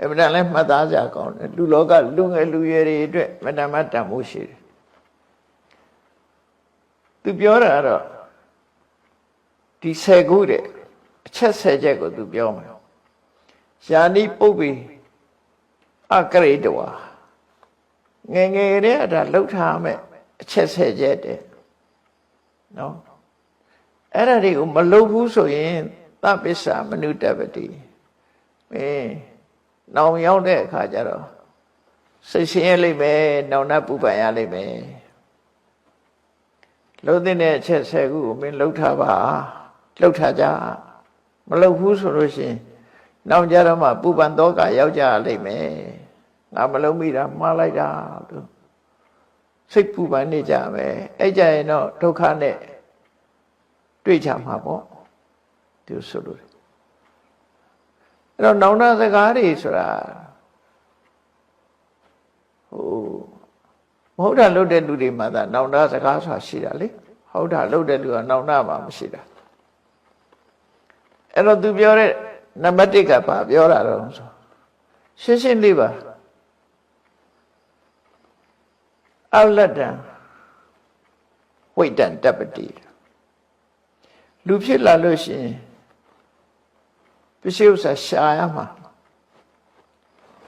အမှန်တန်လည်းမှတ်သားကြကောင်းတယ်လူလောကလူငယ်လူရွယ်တွေအတွက်မတ္တမတန်ဖို့ရှိတယ်သူပြောတာကတော့ဒီဆယ်ခုတဲ့အချက်ဆယ်ချက်ကိုသူပြောမှာယာနိပုပ္ပိအကရိတဝါငယ်ငယ်တည်းကဒါလှုပ်ထားမယ်အချက်ဆယ်ချက်တဲ့နော်အဲ့ဒါတွေကိုမလုပ်ဘူးဆိုရင်သပ္ပစ္ဆာမနုတ္တပတိမင်း နောင်ရောက်တဲ့အခါကျတော့စိတ်ဆင်းရဲလိမ့်မယ်နောင်နှပူပန်ရလိမ့်မယ်လုံးတဲ့အချက်ဆယ်ခုကိုမင်းလှုပ်ထားပါလှုပ်ထားကြမလှုပ်ဘူးဆိုလို့ရှိရင်နောက်ကြတော့မှပူပန်တော့ကရောက်ကြလိမ့်မယ်ငါမလုံးမိတာမှားလိုက်တာသူစိတ်ပူပန်နေကြမယ်အဲ့ကြရင်တော့ဒုက္ခနဲ့တွေ့ကြမှာပေါ့သူဆိုလို့ အဲ့တော့နောင်တစကားတွေဆိုတာဟိုမဟုတ်တာလုပ်တဲ့လူတွေမှာသာနောင်တစကားဆိုတာရှိတာလေဟုတ်တာလုပ်တဲ့လူကနောင်တမှာမရှိတာအဲ့တော့သူပြောတဲ့နံပါတ်1ကပါပြောတာတော့ဆိုရှင်းရှင်းလေးပါအလတ္တံဝိတ္တံတပ္ပတိလူဖြစ်လာလို့ရှိရင် ပစ္စည်းဥစ္စာရှာရမှာ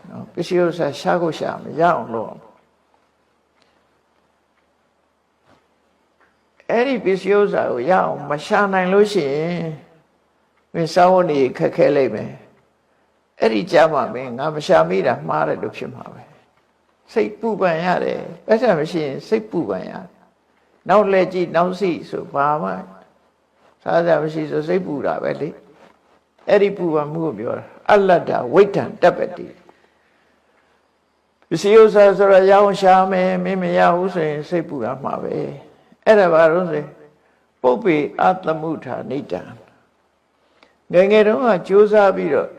နော်ပစ္စည်းဥစ္စာရှာကိုရှာမရအောင်လို့အဲ့ဒီပစ္စည်းဥစ္စာကိုရအောင်မရှာနိုင်လို့ရှိရင်မင်းစောင်းနေခက်ခဲလိမ့်မယ်အဲ့ဒီကြမှာမင်းငါမရှာမိတာမှားတယ်လို့ဖြစ်မှာပဲစိတ်ပူပန်ရတယ်အဲ့ဒါမရှိရင်စိတ်ပူပန်ရတယ်နောက်လဲကြည့်နောက်စီဆိုဘာမှစားကြမရှိဆိုစိတ်ပူတာပဲလေ အဲ့ဒီပူပန်မှုကိုပြောတာအလတ္တဝိတ္တံတပ္ပတိပစ္စည်းဥစ္စာဆိုတော့ရအောင်ရှာမယ်မင်းမရဘူးဆိုရင်စိတ်ပူတာမှာပဲအဲ့ဒါဘာလို့ဆိုပုပ္ပေအတမှုထာနိတံငယ်ငယ်တုန်းကကြိုးစားပြီးတော့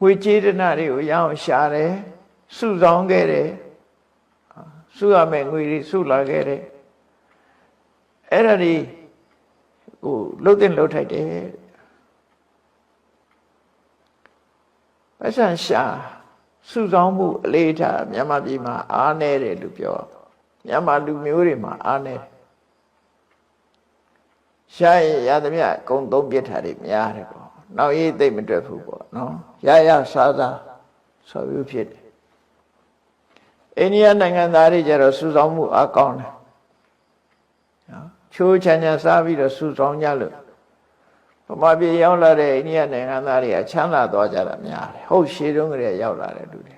ငွေကြေးဒနာတွေကိုရအောင်ရှာတယ်စုဆောင်ခဲ့တယ်စုရမယ်ငွေတွေစုလာခဲ့တယ်အဲ့ဒါဒီဟိုလှုပ်တဲ့လှုပ်ထိုက်တယ် ပတ်စံရှာစုဆောင်မှုအလေးထားမြန်မာပြည်မှာအားနည်းတယ်လို့ပြောမြန်မာလူမျိုးတွေမှာအားနည်းရှာရင်ရသမျှအကုန်သုံးပြစ်ထားတွေများတယ်ပေါ့နောက်ရေးသိမ့်မတွက်ဘူးပေါ့နော်ရရစားစားဆိုပြီးဖြစ်တယ်အိန္ဒိယနိုင်ငံသားတွေကျတော့စုဆောင်မှုအကောင်းတယ်နော်ချိုးချမ်းချမ်းစားပြီးတော့စုဆောင်ကြလို့ ဗမာပြည်ရောက်လာတဲ့အိန္ဒိယနိုင်ငံသားတွေကချမ်းသာသွားကြတာများတယ်ဟုတ်ရှေးတုန်းကလေးရောက်လာတဲ့လူတွေ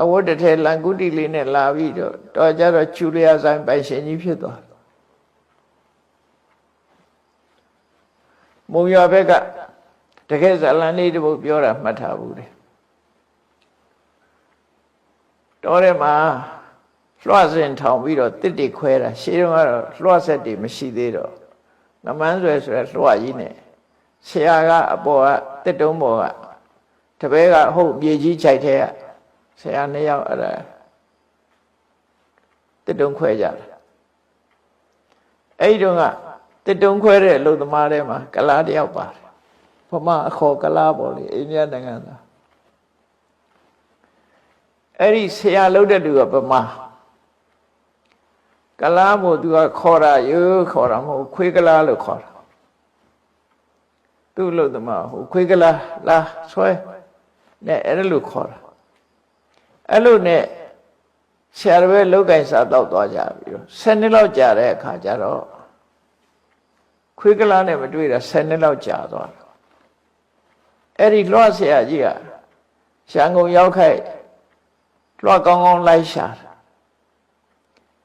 အဝတ်တစ်ထည်လန်ကုတီလေးနဲ့လာပြီးတော့တော်ကြတော့ချူလျာဆိုင်ပိုင်ရှင်ကြီးဖြစ်သွားတယ်မုံရွာဘက်ကတကယ်ဇလန်လေးတပုတ်ပြောတာမှတ်ထားဘူးလေတော်ထဲမှာလွှတ်စင်ထောင်ပြီးတော့တစ်တိခွဲတာရှေးတုန်းကတော့လွှတ်ဆက်တွေမရှိသေးတော့ ငမန်းဆွဲဆိုရလွှတ်ကြီးနဲ့ဆရာကအပေါ်ကတစ်တုံးပေါ်ကတပည့်ကဟုတ်မြေကြီးခြိုက်ထဲကဆရာနှစ်ယောက်အဲ့ဒါတစ်တုံးခွဲကြတယ်အဲ့ဒီတော့ကတစ်တုံးခွဲတဲ့အလုပ်သမားတွေမှာကလားတယောက်ပါတယ်ဘမအခေါ်ကလားပေါ့လေအိန္ဒိယနိုင်ငံသားအဲ့ဒီဆရာလုပ်တဲ့လူကဗမာ ကလားမို့သူကခေါ်တာရိုးခေါ်တာမဟုတ်ခွေးကလားလို့ခေါ်တာသူ့လို့သမားဟိုခွေးကလားလာဆွဲနဲ့အဲ့ဒါလို့ခေါ်တာအဲ့လိုနဲ့ဆရာတော်ပဲလောက်ကင်စားတော့သွားကြပြီတော့10နှစ်လောက်ကြာတဲ့အခါကျတော့ခွေးကလားနဲ့မတွေ့တာ10နှစ်လောက်ကြာသွားတယ်အဲ့ဒီလွှတ်ဆရာကြီးကရှန်ကုန်ရောက်ခိုက်လွှတ်ကောင်းကောင်းလိုက်ရှာတာ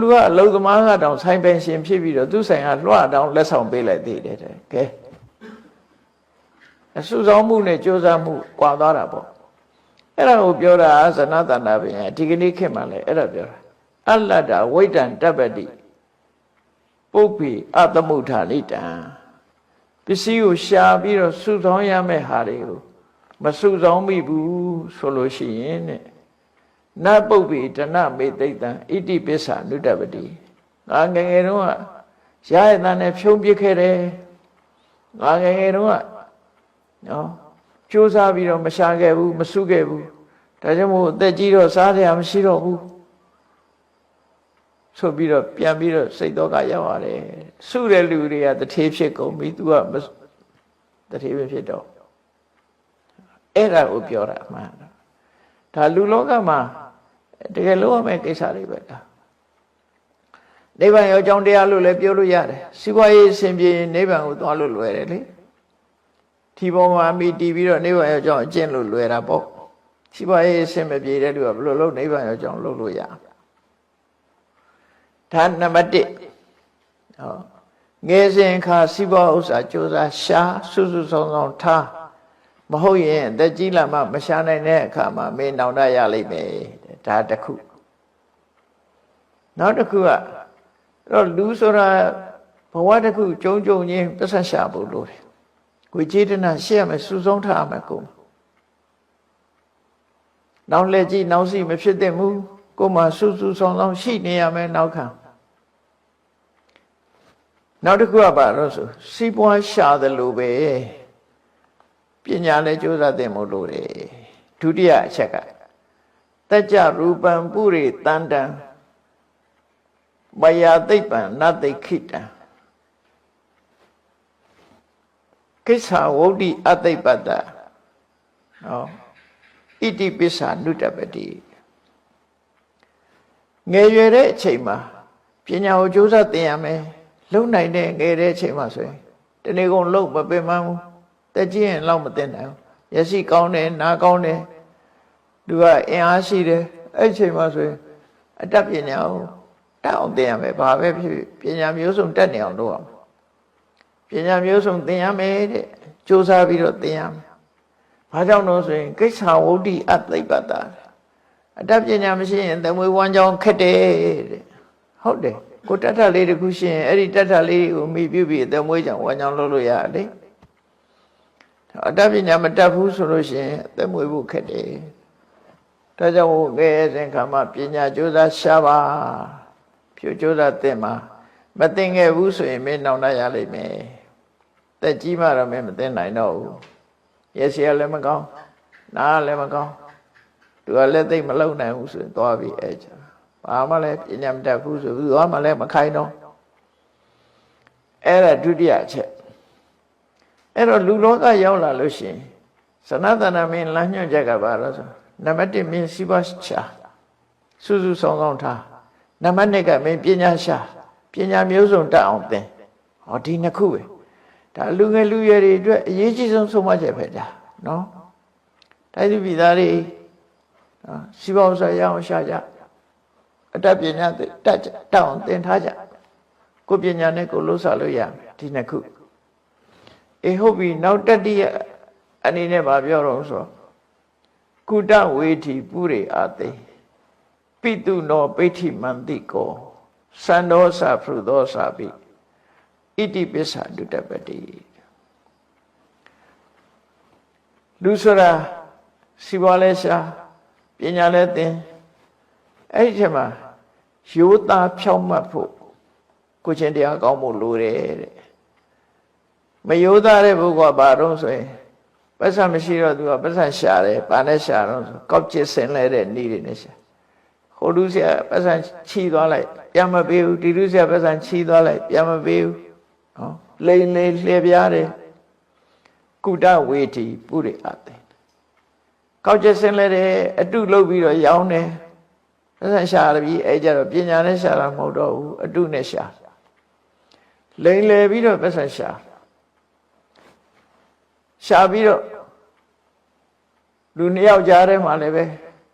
လူကအလုံသမားကတောင်ဆိုင်ပိုင်ရှင်ဖြစ်ပြီးတော့သူ့ဆိုင်ကလွှတ်တောင်လက်ဆောင်ပေးလိုက်သေးတယ်တဲ့ကဲအစုဆောင်မှုနဲ့ကြိုးစားမှုကွာသွားတာပေါ့အဲ့ဒါကိုပြောတာဇနတနာပင်ဒီကနေ့ခေတ်မှာလည်းအဲ့ဒါပြောတာအလတ္တဝိတ္တံတပ္ပတိပုပ္ပိအတမုဋ္ဌာလိတံပစ္စည်းကိုရှာပြီးတော့စုဆောင်ရမယ့်ဟာတွေကိုမစုဆောင်မိဘူးဆိုလို့ရှိရင်တဲ့ နတ်ပုပ္ပိတဏမေသိတံဣတိပစ္ဆာနုတ္တပတိငါငယ်ငယ်တုန်းကရရတဲ့နဲ့ဖြုံးပစ်ခဲ့တယ်ငါငယ်ငယ်တုန်းကနော်ကြိုးစားပြီးတော့မရှာခဲ့ဘူးမစုခဲ့ဘူးဒါကြောင့်မို့အသက်ကြီးတော့စားရမရှိတော့ဘူးဆိုပြီးတော့ပြန်ပြီးတော့စိတ်တော့ကရောက်ရတယ်စုတဲ့လူတွေကတထေးဖြစ်ကုန်ပြီ तू ကမတထေးပဲဖြစ်တော့အဲ့ဒါကိုပြောတာအမှန်ဒါလူလောကမှာ တကယ်လို့ရမယ့်ကိစ္စတွေပဲဒါနိဗ္ဗာန်ရောအကြောင်းတရားလို့လည်းပြောလို့ရတယ်စီးပွားရေးအစဉ်ပြေရင်နိဗ္ဗာန်ကိုသွားလို့လွယ်တယ်လေဒီပေါ်မှာမိတည်ပြီးတော့နိဗ္ဗာန်ရောအကြောင်းအကျင့်လို့လွယ်တာပေါ့စီးပွားရေးအစဉ်မပြေတဲ့လူကဘယ်လိုလုပ်နိဗ္ဗာန်ရောအကြောင်းလုပ်လို့ရဒါနံပါတ်1ဟောငယ်စဉ်ခါစီးပွားဥစ္စာကြိုးစားရှာစုစုဆောင်ဆောင်ထားမဟုတ်ရင်အသက်ကြီးလာမှမရှာနိုင်တဲ့အခါမှာမင်းနောင်တရလိမ့်မယ် ဒါတစ်ခုနောက်တစ်ခုကအဲ့တော့လူဆိုတာဘဝတစ်ခုကြုံကြုံချင်းပစ္စရှာဖို့လိုတယ်ကိုကျေတနာရှေ့ရမယ်စူဆုံးထားရမယ်ကိုနောက်လက်ကြည့်နောက်စီမဖြစ်သင့်ဘူးကိုမှစူးစူးဆောင်ဆောင်ရှိနေရမယ်နောက်ခံနောက်တစ်ခုကဘာလို့ဆိုစီးပွားရှာတယ်လို့ပဲပညာလည်းကြိုးစားသင့်မို့လို့တယ်ဒုတိယအချက်က တကြရူပံပုရိတန်တံမယာသိပ္ပံနသိခိတံကိစ္ဆာဝုဒ္ဓိအသိပ္ပတ္တနော်ဣတိပစ္ဆာနုတ္တပတိငယ်ရွယ်တဲ့အချိန်မှာပညာကိုကြိုးစားသင်ရမယ်လုံနိုင်တဲ့ငယ်တဲ့အချိန်မှာဆိုရင်တနေ့ကုန်လုံမပင်မဘူးတက်ကြီးရင်လောက်မသင်နိုင်ဘူးမျက်စိကောင်းတယ်နားကောင်းတယ် သူကအင်အားရှိတယ်အဲ့ချိန်မှာဆိုရင်အတတ်ပညာကိုတက်အောင်သင်ရမယ်ဘာပဲဖြစ်ဖြစ်ပညာမျိုးစုံတက်နေအောင်လုပ်ရမယ်ပညာမျိုးစုံသင်ရမယ်တဲ့စူးစမ်းပြီးတော့သင်ရမယ်ဘာကြောင့်လို့ဆိုရင်ကိစ္ဆာဝုဒ္ဓိအသိပ္ပတ္တာအတတ်ပညာမရှိရင်သမွေဝမ်းကြောင်းခက်တယ်တဲ့ဟုတ်တယ်ကိုတတ်ထလေးတခုရှိရင်အဲ့ဒီတတ်ထလေးကိုမိပြုပြီးသမွေကြောင့်ဝမ်းကြောင်းလုပ်လို့ရတယ်အတတ်ပညာမတတ်ဘူးဆိုလို့ရှိရင်သမွေဖို့ခက်တယ် ဒါကြောင့်ငယ်စဉ်ခါမှပညာကြိုးစားရှာပါဖြူကြိုးစားသင်မှာမသင်ခဲ့ဘူးဆိုရင်မင်းနောင်တရလိမ့်မယ်တက်ကြီးမှတော့မင်းမသင်နိုင်တော့ဘူးရစီကလည်းမကောင်းနားလည်းမကောင်းသူကလည်းသိမလုံနိုင်ဘူးဆိုရင်သွားပြီးအဲ့ချာဘာမှလည်းပညာမတတ်ဘူးဆိုဘူးသွားမှလည်းမခိုင်းတော့အဲ့ဒါဒုတိယအချက်အဲ့တော့လူလောကရောက်လာလို့ရှိရင်သနတနာမင်းလမ်းညွှန်ချက်ကဘာလို့ဆို နံပါတ်1မင်းစီးပွားရှာစုစုဆောင်ဆောင်ထားနံပါတ်2ကမင်းပညာရှာပညာမျိုးစုံတက်အောင်သင်ဟောဒီနှစ်ခုပဲဒါလူငယ်လူရွယ်တွေအတွက်အရေးကြီးဆုံးဆုံးမချက်ပဲဒါနော်တိုင်းသူပြည်သားတွေနော်စီးပွားဥစ္စာရအောင်ရှာကြအတတ်ပညာတက်တက်အောင်သင်ထားကြကိုပညာနဲ့ကိုလို့ဆလို့ရမယ်ဒီနှစ်ခုအေဟုတ်ပြီနောက်တတိယအနေနဲ့ဗာပြောတော့ဆို ကုတဝေထီပုရိအာသိပိတုနောပိဋ္ဌိမန္တိကောသန္ဒောသဖရုသောသပိဣတိပစ္ဆာဒုတပတိလူဆိုတာစီပွားလဲရှာပညာလဲသင်အဲ့ဒီချက်မှာရိုးသားဖြောင့်မတ်ဖို့ကိုချင်းတရားကောင်းဖို့လိုတယ်တဲ့မရိုးသားတဲ့ပုဂ္ဂိုလ်ကဘာတော့ဆိုရင် ပတ်စံမရှိတော့သူကပတ်စံရှာတယ်ပါနဲ့ရှာတော့ဆိုကောက်ကျစ်ဆင်လဲတဲ့နေတွေနဲ့ရှာဟိုလူဆရာပတ်စံချီသွားလိုက်ပြန်မပေးဘူးဒီလူဆရာပတ်စံချီသွားလိုက်ပြန်မပေးဘူးနော်လိန်လေလှည့်ပြားတယ်ကုတဝေတီပုရိအသိကောက်ကျစ်ဆင်လဲတယ်အတုလုပ်ပြီးတော့ရောင်းတယ်ပတ်စံရှာရပြီအဲကြတော့ပညာနဲ့ရှာတာမဟုတ်တော့ဘူးအတုနဲ့ရှာလိန်လေပြီးတော့ပတ်စံရှာ ရှာပြီးတော့လူနှစ်ယောက်ကြားထဲမှာလည်းပဲ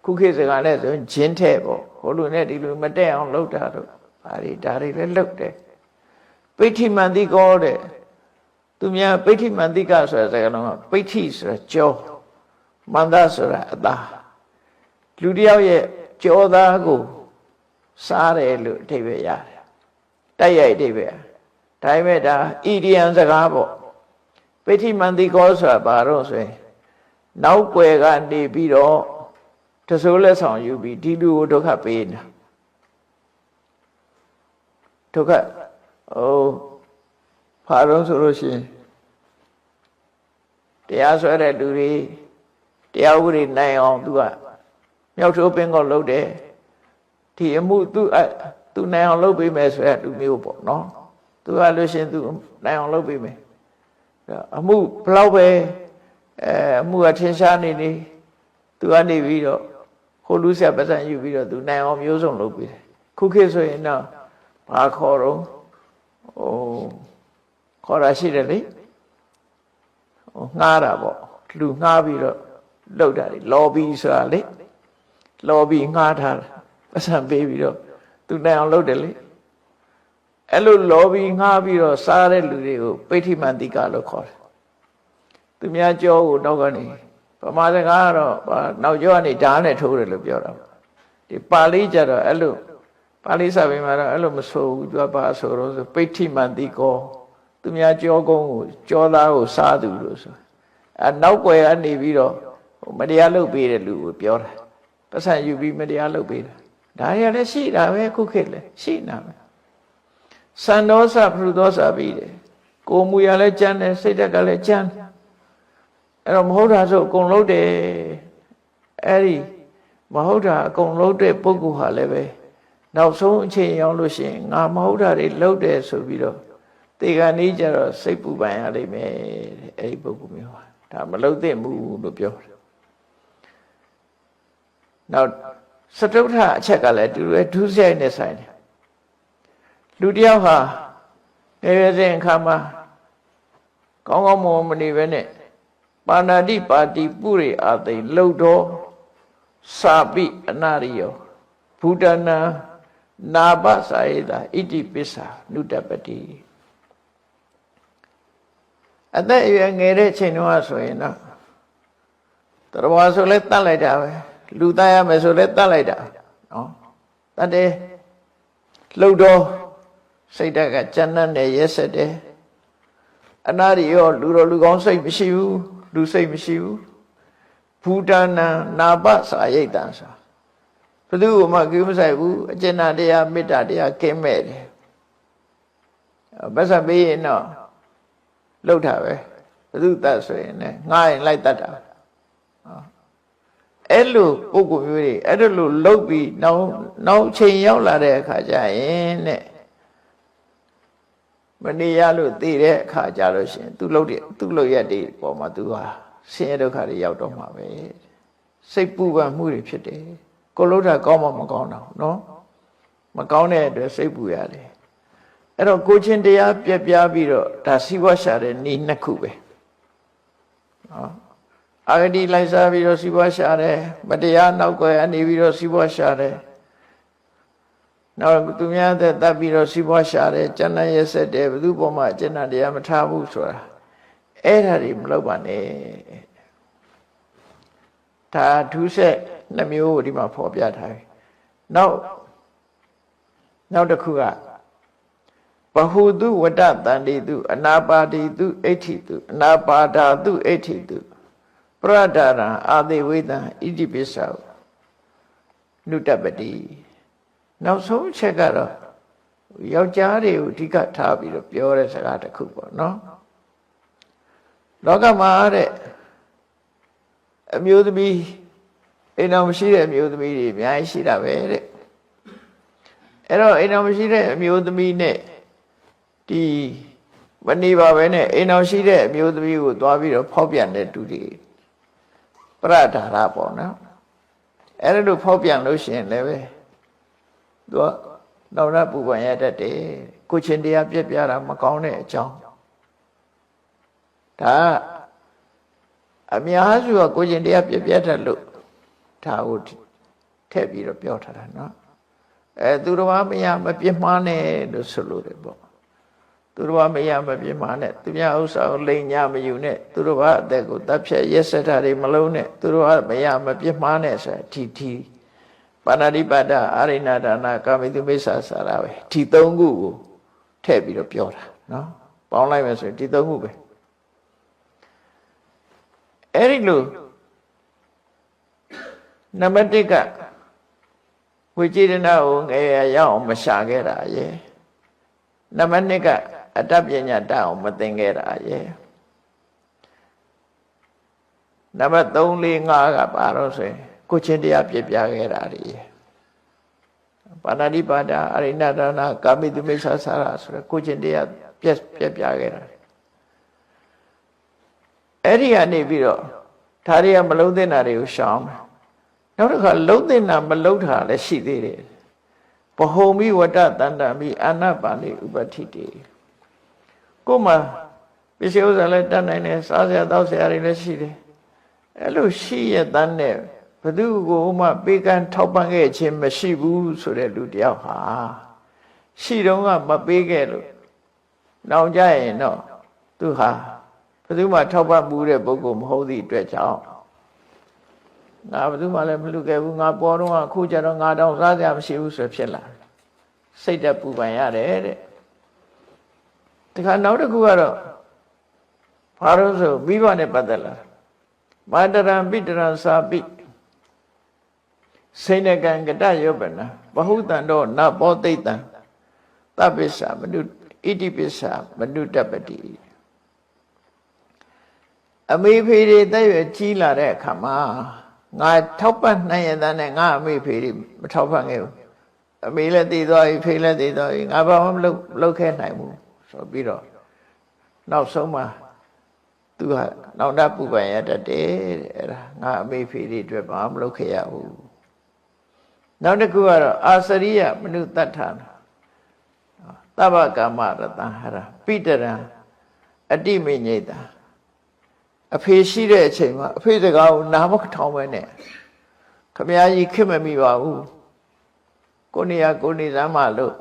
ခုခေတ်စကားနဲ့ဆိုရင်ဂျင်းထဲပေါ့ဟိုလူနဲ့ဒီလူမတက်အောင်လုပ်တာတော့ဘာတွေဒါတွေလည်းလုပ်တယ်ပိဋိမန္တိကောတဲ့သူသူများပိဋိမန္တိကဆိုတဲ့စကားလုံးကပိဋိဆိုတာကြောမန္တဆိုတာအသားလူတစ်ယောက်ရဲ့ကြောသားကိုစားတယ်လို့အဓိပ္ပာယ်ရတယ်တိုက်ရိုက်အဓိပ္ပာယ်ဒါပေမဲ့ဒါဣဒီယံစကားပေါ့ ပိဋိမန္တိကောဆိုတာဘာတော့ဆိုရင် နောက်ွယ်ကနေပြီးတော့တဆိုးလက်ဆောင်ယူပြီးဒီလူကိုဒုက္ခပေးနေတာဒုက္ခဟိုဖာတော့ဆိုလို့ရှိရင်တရားဆွဲတဲ့လူတွေတရားဥပဒေနိုင်အောင်သူကမြောက်ထိုးပင်ကိုလှုပ်တယ်ဒီအမှုသူအသူနိုင်အောင်လုပ်ပေးမယ်ဆိုတဲ့လူမျိုးပေါ့နော်သူကလို့ရှိရင်သူနိုင်အောင်လုပ်ပေးမယ် အမှုဘလောက်ပဲအဲအမှုကထင်ရှားနေနေသူကနေပြီးတော့ဟိုလူဆက်ပတ်စံယူပြီးတော့သူနိုင်အောင်မျိုးစုံလုပ်ပေးတယ်ခုခေတ်ဆိုရင်တော့ဘာခေါ်တော့ဟိုခေါ်တာရှိတယ်လေဟိုငှားတာပေါ့လူငှားပြီးတော့လောက်တာလေလော်ဘီဆိုတာလေလော်ဘီငှားထားတာပတ်စံပေးပြီးတော့သူနိုင်အောင်လုပ်တယ်လေ အဲ့လိုလော်ဘီငှားပြီးတော့စားတဲ့လူတွေကိုပိဋိမန္တိကလို့ခေါ်တယ်သူများကြောကိုနောက်ကနေဗမာစကားကတော့နောက်ကျောကနေဓာတ်နဲ့ထိုးတယ်လို့ပြောတာဒီပါဠိကျတော့အဲ့လိုပါဠိစာပေမှာတော့အဲ့လိုမဆိုဘူးသူကဘာဆိုတော့ဆိုပိဋိမန္တိကောသူများကြောကုန်းကိုကြောသားကိုစားသူလို့ဆိုအဲနောက်ွယ်ကနေပြီးတော့မတရားလုပ်ပေးတဲ့လူကိုပြောတာပတ်စံယူပြီးမတရားလုပ်ပေးတာဒါရလည်းရှိတာပဲခုခေတ်လည်းရှိနေတာပဲ စံဒောစပရုဒောစပြီးတယ်ကိုယ်မူရလည်းကြမ်းတယ်စိတ်ဓာတ်ကလည်းကြမ်းတယ်အဲ့တော့မဟုတ်တာဆိုအကုန်လုံးတယ်အဲ့ဒီမဟုတ်တာအကုန်လုံးတဲ့ပုဂ္ဂိုလ်ဟာလည်းပဲနောက်ဆုံးအချိန်ရောက်လို့ရှိရင်ငါမဟုတ်တာတွေလုပ်တယ်ဆိုပြီးတော့တေခါနေကြတော့စိတ်ပူပန်ရလိမ့်မယ်တဲ့အဲ့ဒီပုဂ္ဂိုလ်မျိုးဟာဒါမလုပ်သင့်ဘူးလို့ပြောတယ်နောက်စတုထအချက်ကလည်းတူတယ်ဒုစရိုက်နဲ့ဆိုင်တယ် လူတယောက်ဟာငယ်ရွယ်စဉ်အခါမှာကောင်းကောင်းမွန်မနေပဲနဲ့ပါဏာတိပါတိပုရိအာသိလှုပ်တော်စာပိအနာရိယောဘုဒ္ဓနာနာပစာယေတာဣတိပစ္စာနုတပတိအသက်အရွယ်ငယ်တဲ့ချိန်တုန်းကဆိုရင်တော့တရဝါဆိုလဲတတ်လိုက်တာပဲလူသားရမယ်ဆိုလဲတတ်လိုက်တာနော်တတ်တယ်လှုပ်တော် စိတ်ဓာတ်ကကြမ်းတမ်းတယ်ရက်ဆက်တယ်အနာရိယောလူတော်လူကောင်းစိတ်မရှိဘူးလူစိတ်မရှိဘူးဘူတနာနာပစာရိတ်တံဆိုဘယ်သူမှကိမဆိုင်ဘူးအကျဉ်းတရားမေတ္တာတရားကင်းမဲ့တယ်ဘတ်စပေးရင်တော့လှုပ်တာပဲဘယ်သူတတ်ဆိုရင်လည်းငားရင်လိုက်တတ်တာအဲ့လိုပုဂ္ဂိုလ်မျိုးတွေအဲ့လိုလှုပ်ပြီးနောက်နောက်ချိန်ရောက်လာတဲ့အခါကျရင်တဲ့ မနေရလို့သိတဲ့အခါကြလို့ရှင်သူလှုပ်တဲ့သူလှုပ်ရက်တွေပေါ်မှာသူဟာဆင်းရဲဒုက္ခတွေရောက်တော့မှာပဲစိတ်ပူပန်မှုတွေဖြစ်တယ်ကိုလှုပ်တာကောင်းမှမကောင်းတော့နော်မကောင်းတဲ့အတွက်စိတ်ပူရတယ်အဲ့တော့ကိုချင်းတရားပြက်ပြားပြီးတော့ဒါစီးပွားရှာတဲ့နေ့နှစ်ခုပဲနော်အာဂတိလိုက်စားပြီးတော့စီးပွားရှာတယ်မတရားနောက်ွယ်အနေပြီးတော့စီးပွားရှာတယ် နောက်သူများတဲ့တပ်ပြီးတော့စီးပွားရှာတယ်ကျန်တဲ့ရက်ဆက်တယ်ဘယ်သူပေါ်မှာကျန်တဲ့တရားမထားဘူးဆိုတာအဲ့ဒါတွေမလုပ်ပါနဲ့ဒါဒုစက်နှမျိုးကိုဒီမှာဖော်ပြထားပြီနောက်နောက်တစ်ခုကဘဟုတုဝတ္တတန္တိတုအနာပါတိတုအဋ္ဌိတုအနာပါဒာတုအဋ္ဌိတုပရဒရံအာတိဝိတံဣတိပိစ္ဆာနုတပတိ နောက်ဆုံးချက်ကတော့ယောက်ျားတွေကိုအဓိကထားပြီးတော့ပြောတဲ့စကားတစ်ခုပေါ့နော်လောကမှာတဲ့အမျိုးသမီးအိမ်တော်မရှိတဲ့အမျိုးသမီးတွေအများကြီးရှိတာပဲတဲ့အဲ့တော့အိမ်တော်မရှိတဲ့အမျိုးသမီးနဲ့ဒီမနေပါပဲနဲ့အိမ်တော်ရှိတဲ့အမျိုးသမီးကိုသွားပြီးတော့ဖောက်ပြန်တဲ့တူတွေပရဒါရပေါ့နော်အဲ့ဒါလို့ဖောက်ပြန်လို့ရှိရင်လည်းပဲ သူကနောက်ရပူပန်ရတတ်တယ်ကိုချင်းတရားပြက်ပြတာမကောင်းတဲ့အကြောင်းဒါအများစုကကိုချင်းတရားပြက်ပြတတ်လို့ဒါကိုထည့်ပြီးတော့ပြောထားတာနော်အဲသူတော်မမရမပြစ်မှားနဲ့လို့ဆိုလို့တယ်ပေါ့သူတို့ဘာမရမပြင်းမာနဲ့သူများဥစ္စာကိုလိန်ညာမယူနဲ့သူတို့ဘာအသက်ကိုတပ်ဖြတ်ရက်စက်တာတွေမလုံးနဲ့သူတို့ဘာမရမပြင်းမာနဲ့ဆိုဒီဒီ ပါဏာတိပါဒအာရိဏဒါနာကာမိတုမိစ္ဆာစာရပဲဒီသုံးခုကိုထည့်ပြီးတော့ပြောတာနော်ပေါင်းလိုက်မယ်ဆိုရင်ဒီသုံးခုပဲအဲ့ဒီလိုနံပါတ်1ကဝိจิตနာကိုငယ်ရအောင်မရှာခဲ့တာရဲ့နံပါတ်2ကအတ္တပညာတတ်အောင်မသင်ခဲ့တာရဲ့နံပါတ်3 4 5ကပါတော့ဆိုရင် ကိုချင်းတရားပြပြခဲ့တာတွေရဲ့ပါဏာတိပါဒအရိဏဒါနာကာမိတုမိစ္ဆာစာရဆိုရယ်ကိုချင်းတရားပြပြပြခဲ့တာအဲ့ဒီကနေပြီးတော့ဒါတွေကမလုံးသင့်တာတွေကိုရှောင်မယ်နောက်တစ်ခါလုံးသင့်တာမလုံးတာလည်းရှိသေးတယ်ပဟုံမိဝတ္တတန္တမိအာနပါဏိဥပတိတေကိုမှပစ္စည်းဥစ္စာလည်းတတ်နိုင်တယ်စားစရာတောက်စရာတွေလည်းရှိတယ်အဲ့လိုရှိရတဲ့နဲ့ ဘသူကိုမှပေးကမ်းထောက်ပံ့ခဲ့ခြင်းမရှိဘူးဆိုတဲ့လူတယောက်ဟာရှိတော့ကမပေးခဲ့လို့နောင်ကြရင်တော့သူဟာဘသူမှထောက်ပံ့မှုတဲ့ပုဂ္ဂိုလ်မဟုတ်သည့်အတွက်ကြောင့်ငါဘသူမှလည်းမလူခဲ့ဘူးငါပေါ်တော့အခုကျတော့ငါတောင်စားစရာမရှိဘူးဆိုဖြစ်လာစိတ်တက်ပူပန်ရတယ်တဲ့တခါနောက်တစ်ခုကတော့ဘာလို့ဆိုမိဘနဲ့ပတ်သက်လာမာတရံပိတရံစာပိ စိဏကံကတယောပနာဘဟုတံတော့နဘောသိတံတပိစ္ဆာမနုဣတိပိစ္ဆာမနုတပတိအမေဖေတွေတက်ရွယ်ကြီးလာတဲ့အခါမှာငါထောက်ပံ့နိုင်ရတဲ့ငါအမေဖေတွေမထောက်ပံ့ခဲ့ဘူးအမေလည်းတည်သွားပြီဖေလည်းတည်သွားပြီငါဘာမှမလုပ်လုပ်ခဲ့နိုင်ဘူးဆိုပြီးတော့နောက်ဆုံးမှာသူကနောက်တပူပန်ရတတ်တယ်တဲ့အဲ့ဒါငါအမေဖေတွေအတွက်ဘာမှမလုပ်ခဲ့ရဘူး နောက်တစ်ခုကတော့အာစရိယမနုတ္တထာသဗ္ဗကာမရတံဟရပိတရံအတိမိညိတာအဖေရှိတဲ့အချိန်မှာအဖေစကားကိုနားမထောင်ပဲနဲ့ခမည်းကြီးခင်မမိပါဘူးကိုနေရကိုနေစမ်းမလို့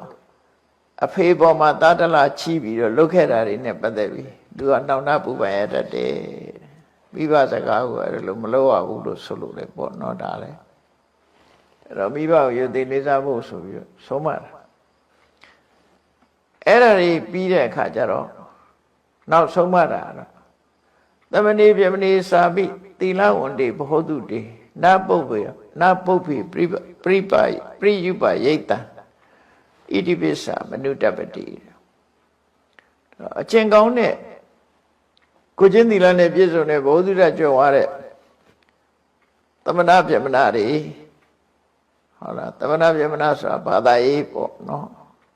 အဖေပေါ်မှာတာတလာချီးပြီးတော့လုတ်ခဲ့တာတွေနဲ့ပတ်သက်ပြီးသူကတောင်းတပူပန်ရတတ်တယ်မိဘစကားကိုအဲ့လိုမလုပ်ရဘူးလို့ဆိုလို့လေပေါ့နော်ဒါလည်း အဲ့တော့မိဘကိုယုံသိလေးစားဖို့ဆိုပြီးတော့ဆုံးမတာအဲ့ဒါတွေပြီးတဲ့အခါကျတော့နောက်ဆုံးမတာတော့သမဏေပြမဏေစာပိသီလဝန္တိဘဟုတုတေနပုပ္ပေနပုပ္ပေပရိပရိပါပရိယုပယိတံဣတိပိစ္ဆာမနုတပတိအကျင့်ကောင်းတဲ့ကိုချင်းသီလနဲ့ပြည့်စုံတဲ့ဘောဓုရကြွယ်ဝတဲ့သမဏပြမနာတွေ ဟုတ်လားသမဏပြမနာဆိုတာဘာသာရေးပေါ့နော်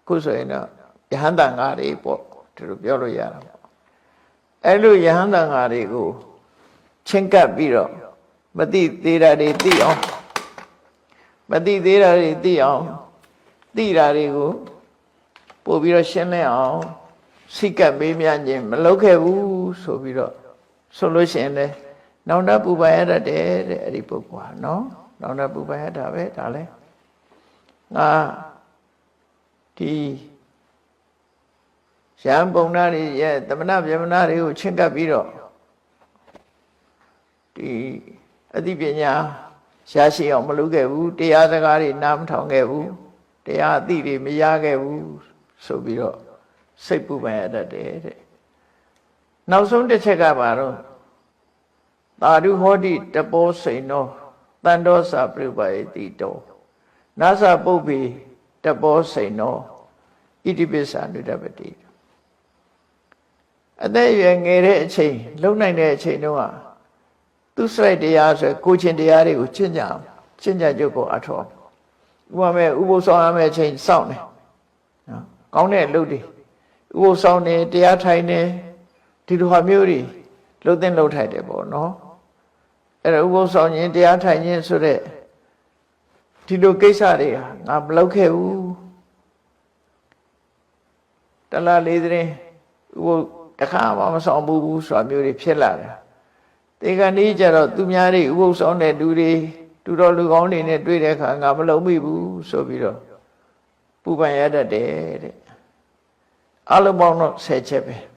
ခုဆိုရင်တော့ယဟန္တာငါတွေပေါ့ဒီလိုပြောလို့ရတာပေါ့အဲ့လိုယဟန္တာငါတွေကိုချင်းကပ်ပြီးတော့မသိသေးတာတွေသိအောင်မသိသေးတာတွေသိအောင်သိတာတွေကိုပို့ပြီးတော့ရှင်းလင်းအောင်စိတ်ကပ်မေးမြန်းခြင်းမလုပ်ခဲ့ဘူးဆိုပြီးတော့ဆိုလို့ရှိရင်လေနောင်တပူပါရတတ်တယ်တဲ့အဲ့ဒီပုဂ္ဂိုလ်ဟာနော်နောင်တပူပါရတာပဲဒါလဲ ငါဒီရံပုံနာတွေရဲ့တမနာပြမနာတွေကိုချင်းကပ်ပြီးတော့ဒီအသိပညာရှားရှိအောင်မလုပ်ခဲ့ဘူးတရားစကားတွေနားမထောင်ခဲ့ဘူးတရားအသိတွေမရခဲ့ဘူးဆိုပြီးတော့စိတ်ပူပန်ရတတ်တယ်တဲ့နောက်ဆုံးတစ်ချက်ကပါတော့သာဓုဟောတိတပောစိန်နောတန်တောစာပြုပယတိတော နာသပုပ္ပေတပောစိန်နောဣတိပိစ္ဆာနုတပတိအသက်အရွယ်ငယ်တဲ့အချိန်လုံနိုင်တဲ့အချိန်တုန်းကသူစိုက်တရားဆိုကိုချင်းတရားတွေကိုကျင့်ကြအောင်ကျင့်ကြကြုတ်ကိုအထောဥပမာမဲ့ဥပုသ်ဆောင်ရမယ့်အချိန်စောင့်နေနော်ကောင်းတဲ့အလုပ်တွေဥပုသ်ဆောင်နေတရားထိုင်နေဒီလိုဟာမျိုးတွေလှုပ်သိမ့်လှုပ်ထိုက်တယ်ပေါ့နော်အဲ့ဒါဥပုသ်ဆောင်ခြင်းတရားထိုင်ခြင်းဆိုတဲ့ ဒီလိုကိစ္စတွေဟာငါမလုပ်ခဲ့ဘူးတလားလေးတဲ့ဥပုသ်တခါမှမဆောင်ဘူးဆိုတာမျိုးတွေဖြစ်လာတယ်တေကနေ့ကျတော့သူများတွေဥပုသ်ဆောင်တဲ့လူတွေတူတော်လူကောင်းတွေနဲ့တွေ့တဲ့အခါငါမလုံးမိဘူးဆိုပြီးတော့ပူပန်ရတတ်တယ်တဲ့အလုံးပေါင်းတော့10ချက်ပဲနော်နံပါတ်